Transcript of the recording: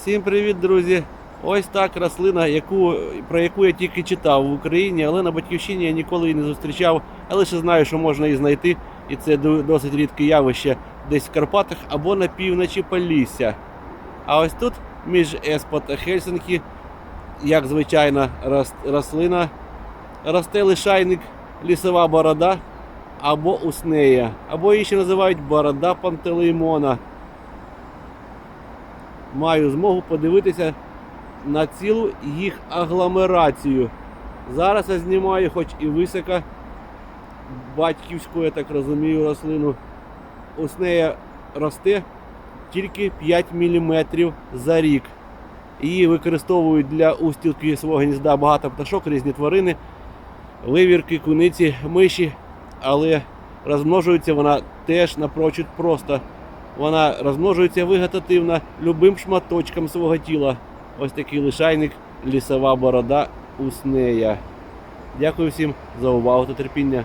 Всім привіт, друзі! Ось так рослина, яку, про яку я тільки читав в Україні, але на батьківщині я ніколи її не зустрічав. Я лише знаю, що можна її знайти, і це досить рідке явище десь в Карпатах або на півночі Полісся. А ось тут між Еспо та Хельсинкі, як звичайна рос- рослина, росте лишайник лісова борода або уснея, або її ще називають борода пантелеймона маю змогу подивитися на цілу їх агломерацію. Зараз я знімаю, хоч і висока батьківську, я так розумію, рослину. Ось нея росте тільки 5 мм за рік. Її використовують для устілки свого гнізда багато пташок, різні тварини, вивірки, куниці, миші, але розмножується вона теж напрочуд просто. Вона розмножується вегетативно любим шматочком свого тіла. Ось такий лишайник, лісова борода уснея. Дякую всім за увагу та терпіння.